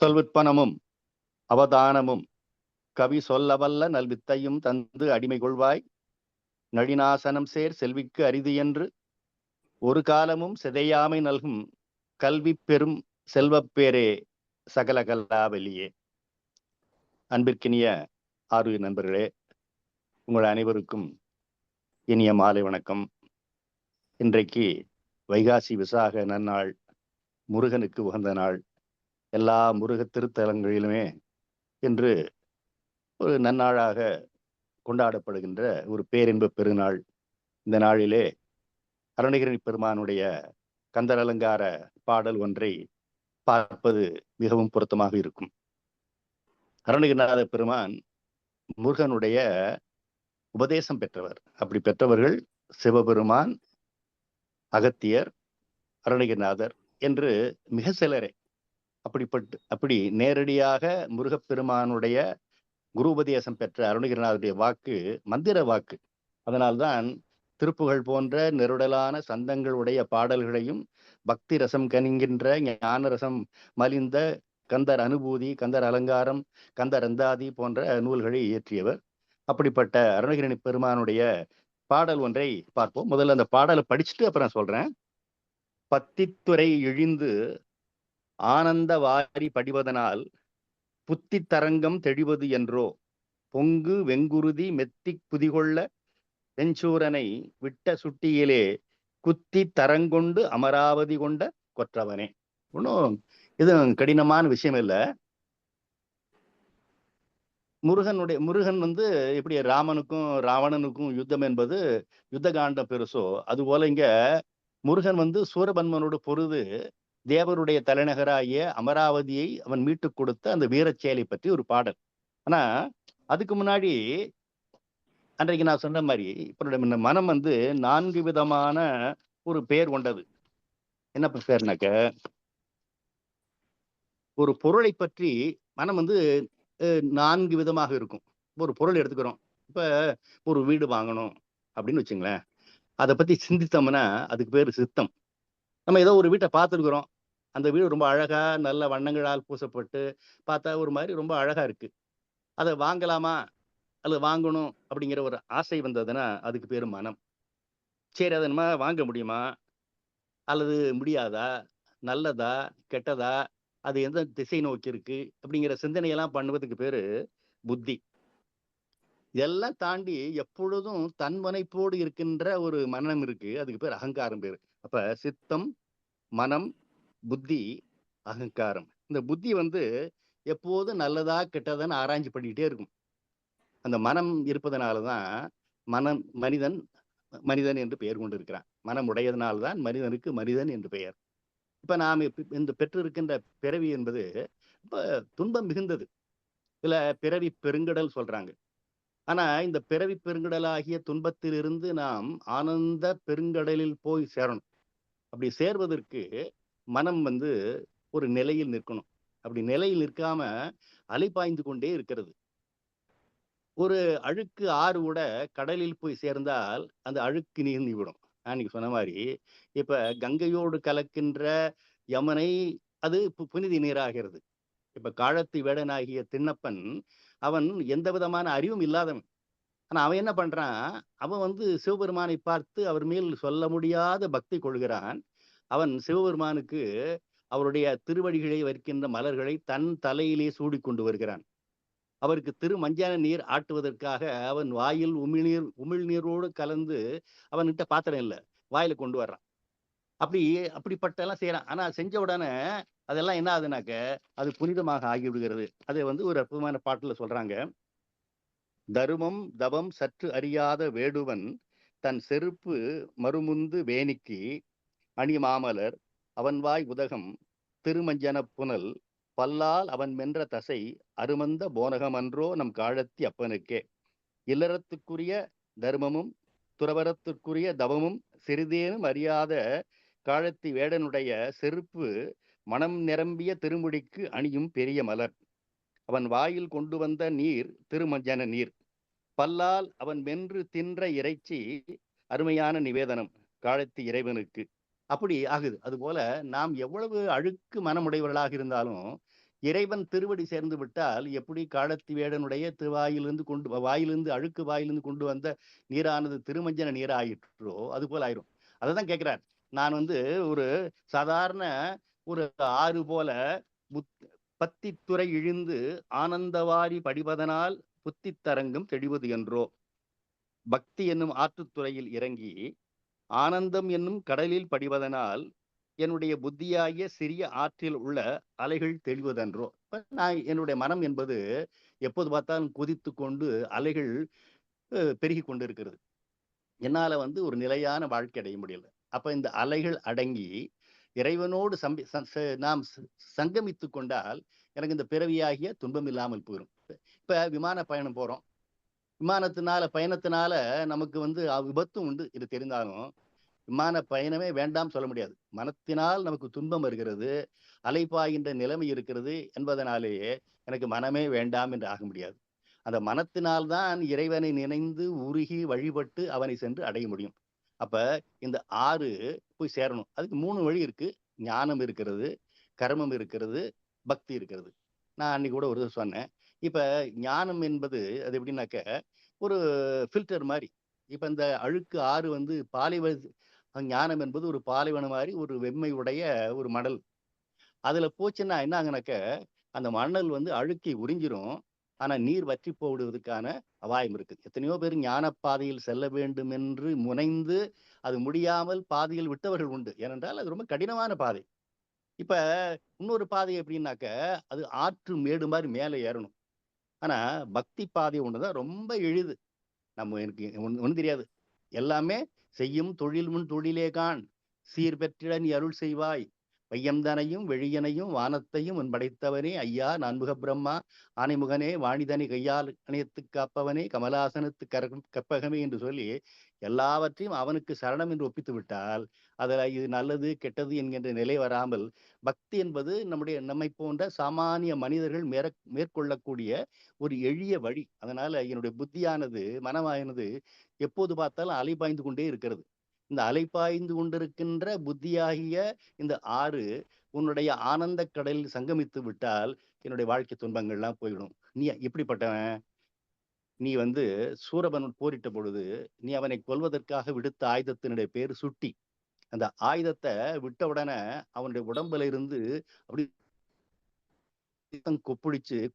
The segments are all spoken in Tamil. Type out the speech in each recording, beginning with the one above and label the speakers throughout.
Speaker 1: சொல்விற்பனமும் அவதானமும் கவி சொல்லவல்ல நல்வித்தையும் தந்து அடிமை கொள்வாய். நழினாசனம் சேர் செல்விக்கு அரிது என்று ஒரு காலமும் சிதையாமை நல்கும் கல்வி பெரும் செல்வப்பேரே சகல அன்பிற்கினிய ஆறு நண்பர்களே உங்கள் அனைவருக்கும் இனிய மாலை வணக்கம். இன்றைக்கு வைகாசி விசாக நன்னாள் முருகனுக்கு உகந்த நாள். எல்லா முருக திருத்தலங்களிலுமே என்று ஒரு நன்னாளாக கொண்டாடப்படுகின்ற ஒரு பேரின்ப பெருநாள். இந்த நாளிலே அருணகிரி பெருமானுடைய கந்தர் அலங்கார பாடல் ஒன்றை பார்ப்பது மிகவும் பொருத்தமாக இருக்கும். அருணகிரிநாத பெருமான் முருகனுடைய உபதேசம் பெற்றவர். அப்படி பெற்றவர்கள் சிவபெருமான் அகத்தியர் அருணகிரிநாதர் என்று மிக சிலரே. அப்படிப்பட்டு அப்படி நேரடியாக முருகப்பெருமானுடைய குருபதேசம் பெற்ற அருணகிரிநாதருடைய வாக்கு மந்திர வாக்கு. அதனால்தான் திருப்புகழ் போன்ற நெருடலான சந்தங்களுடைய பாடல்களையும் பக்தி ரசம் கனிங்கின்ற ஞான ரசம் மலிந்த கந்தர் அனுபூதி கந்தர் அலங்காரம் கந்தர் அந்தாதி போன்ற நூல்களை இயற்றியவர். அப்படிப்பட்ட அருணகிரணி பெருமானுடைய பாடல் ஒன்றை பார்ப்போம். முதல்ல அந்த பாடலை படிச்சுட்டு அப்புறம் சொல்றேன். பத்தித்துறை இழிந்து ஆனந்த வாரி படிவதனால் புத்தி தரங்கம் தெளிவது என்றோ பொங்கு வெங்குருதி மெத்திக் புதிகொள்ள வெஞ்சூரனை விட்ட சுட்டியிலே குத்தி தரங்கொண்டு அமராவதி கொண்ட கொற்றவனே. ஒன்றும் இது கடினமான விஷயம் இல்லை. முருகனுடைய முருகன் வந்து எப்படி ராமனுக்கும் ராவணனுக்கும் யுத்தம் என்பது யுத்த காண்டம் பெருசோ அது போல இங்க முருகன் வந்து சூரபன்மனோட பொருது தேவருடைய தலைநகராகிய அமராவதியை அவன் மீட்டு கொடுத்த அந்த வீரச்செயலை பற்றி ஒரு பாடல். ஆனா அதுக்கு முன்னாடி அன்றைக்கு நான் சொன்ன மாதிரி இப்போ மனம் வந்து நான்கு விதமான ஒரு பெயர் கொண்டது. என்ன பேர்னாக்க ஒரு பொருளை பற்றி மனம் வந்து நான்கு விதமாக இருக்கும். ஒரு பொருள் எடுத்துக்கிறோம். இப்ப ஒரு வீடு வாங்கணும் அப்படின்னு வச்சுங்களேன். அதை பத்தி சிந்தித்தோம்னா அதுக்கு பேர் சித்தம். நம்ம ஏதோ ஒரு வீட்டை பார்த்துருக்குறோம். அந்த வீடு ரொம்ப அழகா நல்ல வண்ணங்களால் பூசப்பட்டு பார்த்தா ஒரு மாதிரி ரொம்ப அழகா இருக்கு. அதை வாங்கலாமா? அல்லது வாங்கணும் அப்படிங்கிற ஒரு ஆசை வந்ததுன்னா அதுக்கு பேர் மனம். சரி அதை நம்ம வாங்க முடியுமா? அல்லது முடியாதா? நல்லதா? கெட்டதா? அது எந்த திசை நோக்கி இருக்கு? அப்படிங்கிற சிந்தனையெல்லாம் பண்ணுவதுக்கு பேரு புத்தி. இதெல்லாம் தாண்டி எப்பொழுதும் தன்மனைப்போடு இருக்கின்ற ஒரு மனம் இருக்கு. அதுக்கு பேர் அகங்காரம் பேர். அப்ப சித்தம் மனம் புத்தி அகங்காரம். இந்த புத்தி வந்து எப்போதும் நல்லதா கெட்டதான்னு ஆராய்ச்சி பண்ணிக்கிட்டே இருக்கும். அந்த மனம் இருப்பதனாலதான் மனம் மனிதன் மனிதன் என்று பெயர் கொண்டு இருக்கிறான் மனம் உடையதனால்தான் மனிதனுக்கு மனிதன் என்று பெயர். இப்ப நாம் இந்த பெற்றிருக்கின்ற பிறவி என்பது இப்ப துன்பம் மிகுந்தது. இதுல பிறவி பெருங்கடல் சொல்றாங்க. ஆனா இந்த பிறவி பெருங்கடலாகிய துன்பத்திலிருந்து நாம் ஆனந்த பெருங்கடலில் போய் சேரணும். அப்படி சேர்வதற்கு மனம் வந்து ஒரு நிலையில் நிற்கணும். அப்படி நிலையில் நிற்காம அலைப்பாய்ந்து கொண்டே இருக்கிறது. ஒரு அழுக்கு ஆறு கூட கடலில் போய் சேர்ந்தால் அந்த அழுக்கு நீர்ந்துவிடும் விடும். அன்னைக்கு சொன்ன மாதிரி இப்ப கங்கையோடு கலக்கின்ற யமனை அது புனித நீராகிறது. இப்ப காலத்து வேடனாகிய திண்ணப்பன் அவன் எந்த விதமான அறிவும் இல்லாதவன். ஆனா அவன் என்ன பண்றான்? அவன் வந்து சிவபெருமானை பார்த்து அவர் மேல் சொல்ல முடியாத பக்தி கொள்கிறான். அவன் சிவபெருமானுக்கு அவருடைய திருவடிகளை வைக்கின்ற மலர்களை தன் தலையிலே சூடி கொண்டு வருகிறான். அவருக்கு திருமஞ்சான நீர் ஆட்டுவதற்காக அவன் வாயில் உமிழ்நீர் உமிழ்நீரோடு கலந்து அவன்கிட்ட பாத்திரம் இல்லை வாயில கொண்டு வர்றான். அப்படி அப்படிப்பட்ட எல்லாம் செய்யறான். ஆனா செஞ்ச உடனே அதெல்லாம் என்ன ஆகுதுனாக்க அது புனிதமாக ஆகிவிடுகிறது. அதை வந்து ஒரு அற்புதமான பாட்டுல சொல்றாங்க. தருமம் தவம் சற்று அறியாத வேடுவன் தன் செருப்பு மறுமுந்து வேணிக்கு அணி மாமலர் அவன் வாய் உதகம் திருமஞ்சன புனல் பல்லால் அவன் மென்ற தசை அருமந்த போனகமன்றோ நம் காழத்தி அப்பனுக்கே. இல்லறத்துக்குரிய தர்மமும் துறவரத்துக்குரிய தவமும் சிறிதேனும் அறியாத காலத்தி வேடனுடைய செருப்பு மனம் நிரம்பிய திருமுடிக்கு அணியும் பெரிய மலர். அவன் வாயில் கொண்டு வந்த நீர் திருமஞ்சன நீர். பல்லால் அவன் மென்று தின்ற இறைச்சி அருமையான நிவேதனம் காலத்தி இறைவனுக்கு. அப்படி ஆகுது. அதுபோல நாம் எவ்வளவு அழுக்கு மனமுடையவர்களாக இருந்தாலும் இறைவன் திருவடி சேர்ந்து விட்டால் எப்படி காலத்தி வேடனுடைய திருவாயிலிருந்து கொண்டு வாயிலிருந்து அழுக்கு வாயிலிருந்து கொண்டு வந்த நீரானது திருமஞ்சன நீராயிற்றோ அது போல ஆயிரும். அதை தான் கேட்கிறார். நான் வந்து ஒரு சாதாரண ஒரு ஆறு போல புத் பத்தித்துறை இழிந்து ஆனந்தவாரி படிவதனால் புத்தித் தரங்கம் தெளிவது என்றோ பக்தி என்னும் ஆற்றுத்துறையில் இறங்கி ஆனந்தம் என்னும் கடலில் படிவதனால் என்னுடைய புத்தியாகிய சிறிய ஆற்றில் உள்ள அலைகள் தெளிவதன்றோ. நான் என்னுடைய மனம் என்பது எப்போது பார்த்தாலும் குதித்து கொண்டு அலைகள் பெருகி கொண்டு இருக்கிறது என்னால வந்து ஒரு நிலையான வாழ்க்கை அடைய முடியல. அப்ப இந்த அலைகள் அடங்கி இறைவனோடு சம்பி ச- ச- நாம் சங்கமித்து கொண்டால் எனக்கு இந்த பிறவியாகிய துன்பம் இல்லாமல் போயிடும் இப்ப விமான பயணம் போறோம். விமானத்தினால பயணத்தினால நமக்கு வந்து விபத்தும் உண்டு. இது தெரிந்தாலும் விமான பயணமே வேண்டாம் சொல்ல முடியாது. மனத்தினால் நமக்கு துன்பம் வருகிறது அலைப்பாய்கின்ற நிலைமை இருக்கிறது என்பதனாலேயே எனக்கு மனமே வேண்டாம் என்று ஆக முடியாது. அந்த மனத்தினால்தான் இறைவனை நினைந்து உருகி வழிபட்டு அவனை சென்று அடைய முடியும். அப்ப இந்த ஆறு போய் சேரணும். அதுக்கு மூணு வழி இருக்கு. ஞானம் இருக்கிறது கர்மம் இருக்கிறது பக்தி இருக்கிறது. நான் அன்னைக்கு கூட ஒரு சொன்னேன். இப்ப ஞானம் என்பது அது எப்படின்னாக்க ஒரு ஃபில்டர் மாதிரி இப்ப இந்த அழுக்கு ஆறு வந்து பாலைவ ஞானம் என்பது ஒரு பாலைவனம் மாதிரி ஒரு வெம்மை உடைய ஒரு மணல். அதுல போச்சுன்னா என்ன ஆகுனாக்க அந்த மணல் வந்து அழுக்கி உறிஞ்சிரும். ஆனா நீர் வற்றி போடுவதற்கான அபாயம் இருக்கு எத்தனையோ பேர் ஞான பாதையில் செல்ல வேண்டும் என்று முனைந்து அது முடியாமல் பாதையில் விட்டவர்கள் உண்டு. ஏனென்றால் அது ரொம்ப கடினமான பாதை. இப்ப இன்னொரு பாதை எப்படின்னாக்க அது ஆற்று மேடு மாதிரி மேலே ஏறணும். ஆனா பக்தி பாதை ஒண்ணுதான் ரொம்ப எளிது நம்ம எனக்கு ஒன்றும் தெரியாது. எல்லாமே செய்யும் தொழில் முன் தொழிலே கான் சீர் பெற்றிட நீ அருள் செய்வாய். பையம்தனையும் வெளியனையும் வானத்தையும் உன் படைத்தவனே ஐயா நான்முக பிரம்மா. ஆனைமுகனே வாணிதனை கையால் அணையத்து காப்பவனே கமலாசனத்து கர கற்பகமே என்று சொல்லி எல்லாவற்றையும் அவனுக்கு சரணம் என்று ஒப்பித்து விட்டால் அதில் இது நல்லது கெட்டது என்கின்ற நிலை வராமல் பக்தி என்பது நம்முடைய நம்மை போன்ற சாமானிய மனிதர்கள் மேற மேற்கொள்ளக்கூடிய ஒரு எளிய வழி. அதனால என்னுடைய புத்தியானது மனமானது எப்போது பார்த்தாலும் அலைபாய்ந்து கொண்டே இருக்கிறது. இந்த அலைபாய்ந்து கொண்டிருக்கின்ற புத்தியாகிய இந்த ஆறு உன்னுடைய ஆனந்த கடலில் சங்கமித்து விட்டால் என்னுடைய வாழ்க்கை துன்பங்கள்லாம் போயிடும் நீ எப்படிப்பட்டவன்? நீ வந்து சூரபன் போரிட்ட பொழுது நீ அவனை கொல்வதற்காக விடுத்த ஆயுதத்தினுடைய பேர் சுட்டி. அந்த ஆயுதத்தை விட்ட உடனே அவனுடைய உடம்புல இருந்து அப்படி ரத்தம்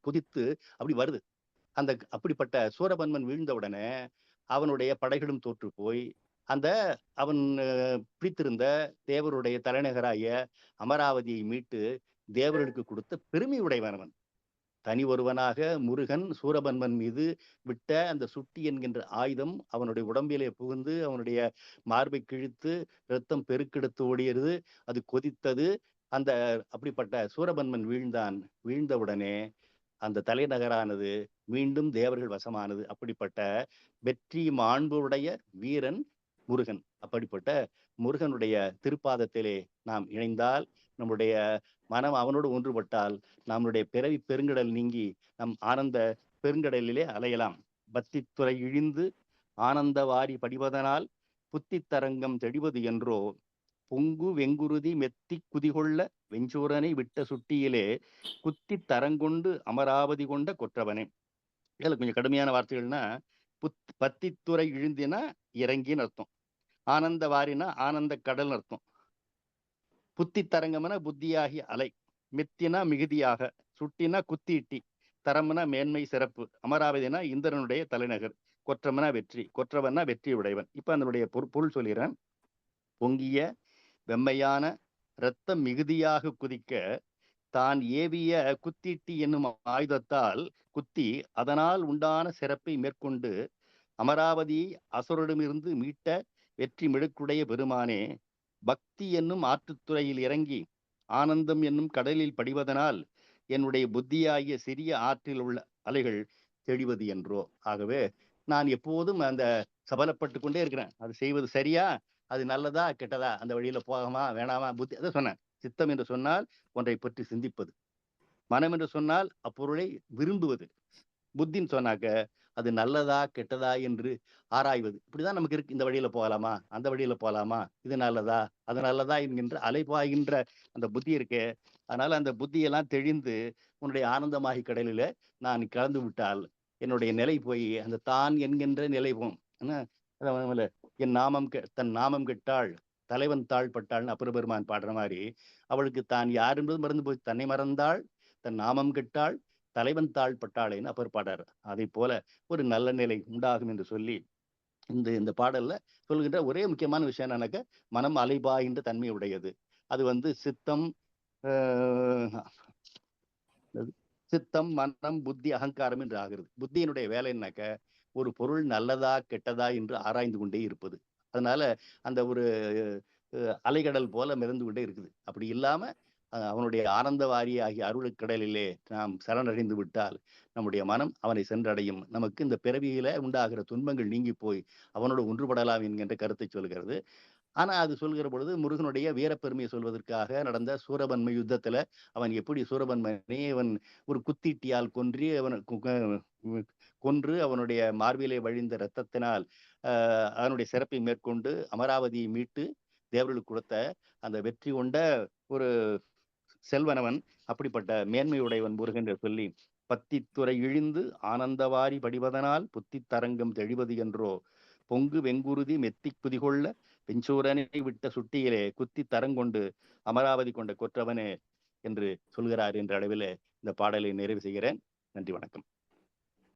Speaker 1: குதித்து அப்படி வருது. அந்த அப்படிப்பட்ட சூரபன்மன் வீழ்ந்த உடனே அவனுடைய படைகளும் தோற்று போய் அந்த அவன் பிடித்திருந்த தேவருடைய தலைநகராய அமராவதியை மீட்டு தேவர்களுக்கு கொடுத்த பெருமை உடையவனவன் தனி ஒருவனாக முருகன் சூரபன்மன் மீது விட்ட அந்த சுட்டி என்கின்ற ஆயுதம் அவனுடைய உடம்பிலே புகுந்து அவனுடைய மார்பை கிழித்து ரத்தம் பெருக்கெடுத்து ஓடியது அது கொதித்தது. அந்த அப்படிப்பட்ட சூரபன்மன் வீழ்ந்தான். வீழ்ந்தவுடனே அந்த தலைநகரானது மீண்டும் தேவர்கள் வசமானது. அப்படிப்பட்ட வெற்றி மாண்புடைய வீரன் முருகன். அப்படிப்பட்ட முருகனுடைய திருப்பாதத்திலே நாம் இணைந்தால் நம்முடைய மனம் அவனோடு ஒன்றுபட்டால் நம்முடைய பிறவி பெருங்கடல் நீங்கி நம் ஆனந்த பெருங்கடலிலே அலையலாம். பத்தித்துறை இழிந்து ஆனந்த வாரி படிவதனால் புத்தித்தரங்கம் தெளிவது என்றோ பொங்கு வெங்குருதி மெத்தி குதிகொள்ள வெஞ்சூரனை விட்ட சுட்டியிலே குத்தி தரங்கொண்டு அமராவதி கொண்ட கொற்றவனே. இதுல கொஞ்சம் கடுமையான வார்த்தைகள்னா புத் பத்தித்துறை இழுந்தினா இறங்கின்னு அர்த்தம். ஆனந்த வாரினா ஆனந்த கடல் அர்த்தம். புத்தி தரங்கம்னா புத்தியாகி அலை. மித்தினா மிகுதியாக சுட்டினா குத்திட்டி தரம்னா மேன்மை சிறப்பு அமராவதினா இந்திரனுடைய தலைநகர் கொற்றமனா வெற்றி கொற்றவன்னா வெற்றி உடையவன் இப்ப அதனுடைய பொருள் சொல்லிடுறேன். பொங்கிய வெம்மையான இரத்தம் மிகுதியாக குதிக்க தான் ஏவிய குத்திட்டி என்னும் ஆயுதத்தால் குத்தி அதனால் உண்டான சிறப்பை மேற்கொண்டு அமராவதியை அசுரரிடமிருந்து மீட்ட வெற்றி மிடுக்குடைய பெருமானே பக்தி என்னும் ஆற்றுத்துறையில் இறங்கி ஆனந்தம் என்னும் கடலில் படிவதனால் என்னுடைய புத்தியாகிய சிறிய ஆற்றில் உள்ள அலைகள் தெளிவது என்றோ. ஆகவே நான் எப்போதும் அந்த சபலப்பட்டு கொண்டே இருக்கிறேன். அது செய்வது சரியா? அது நல்லதா? கெட்டதா? அந்த வழியில போகமா? வேணாமா? புத்தி அதை சொன்னேன். சித்தம் என்று சொன்னால் ஒன்றை பற்றி சிந்திப்பது. மனம் என்று சொன்னால் அப்பொருளை விரும்புவது. புத்தின்னு சொன்னாக்க அது நல்லதா கெட்டதா என்று ஆராய்வது. இப்படிதான் நமக்கு இருக்கு. இந்த வழியில போகலாமா? அந்த வழியில போகலாமா? இது நல்லதா? அது நல்லதா என்கின்ற அலைப்பாய்கின்ற அந்த புத்தி இருக்கே. அதனால அந்த புத்தியெல்லாம் தெளிந்து உன்னுடைய ஆனந்தமாகி கடலில நான் கலந்து விட்டால் என்னுடைய நிலை போய் அந்த தான் என்கின்ற நிலை போம் என்ன? என் நாமம் தன் நாமம் கெட்டாள் தலைவன் தாழ்பட்டாள்னு அப்பர் பெருமான் பாடுற மாதிரி அவளுக்கு தான் யார் என்பது மறந்து போய் தன்னை மறந்தாள் தன் நாமம் கெட்டாள் தலைவன் தாழ்பட்டாளேன்னு அப்பர் பாடார் அதை போல ஒரு நல்ல நிலை உண்டாகும் என்று சொல்லி இந்த இந்த பாடல்ல சொல்கின்ற ஒரே முக்கியமான விஷயம் என்னன்னாக்க மனம் அலைபாயின்ற தன்மை உடையது. அது வந்து சித்தம் ஆஹ், சித்தம் மனம் புத்தி அகங்காரம் என்று ஆகிறது. புத்தியினுடைய வேலை ஒரு பொருள் நல்லதா கெட்டதா என்று ஆராய்ந்து கொண்டே இருப்பது. அதனால அந்த ஒரு அஹ், அலைகடல் போல மிதந்து கொண்டே இருக்குது. அப்படி இல்லாம அவனுடைய ஆனந்த வாரி ஆகிய அருளுக்கடலிலே நாம் சரணடைந்து விட்டால் நம்முடைய மனம் அவனை சென்றடையும். நமக்கு இந்த பிறவியில உண்டாகிற துன்பங்கள் நீங்கி போய் அவனோடு ஒன்றுபடலாம் என்கின்ற கருத்தை சொல்கிறது. ஆனா அது சொல்கிற பொழுது முருகனுடைய வீரப்பெருமையை சொல்வதற்காக நடந்த சூரபன்மை யுத்தத்துல அவன் எப்படி சூரபன்மனை அவன் ஒரு குத்தீட்டியால் கொன்றி அவன் கொன்று அவனுடைய மார்பிலே வழிந்த இரத்தத்தினால் அவனுடைய அதனுடைய சிறப்பை மேற்கொண்டு அமராவதியை மீட்டு தேவர்களுக்கு கொடுத்த அந்த வெற்றி கொண்ட ஒரு செல்வனவன் அப்படிப்பட்ட மேன்மையுடையவன் முருகன் என்று சொல்லி பத்தித்துறை இழிந்து ஆனந்தவாரி படிவதனால் புத்தி தரங்கம் தெளிவது என்றோ பொங்கு வெங்குருதி மெத்தி குதிகொள்ள பெஞ்சூரனை விட்ட சுட்டியிலே குத்தி தரங்கொண்டு அமராவதி கொண்ட கொற்றவனே என்று சொல்கிறார் என்ற அளவிலே இந்த பாடலை நிறைவு செய்கிறேன். நன்றி வணக்கம்.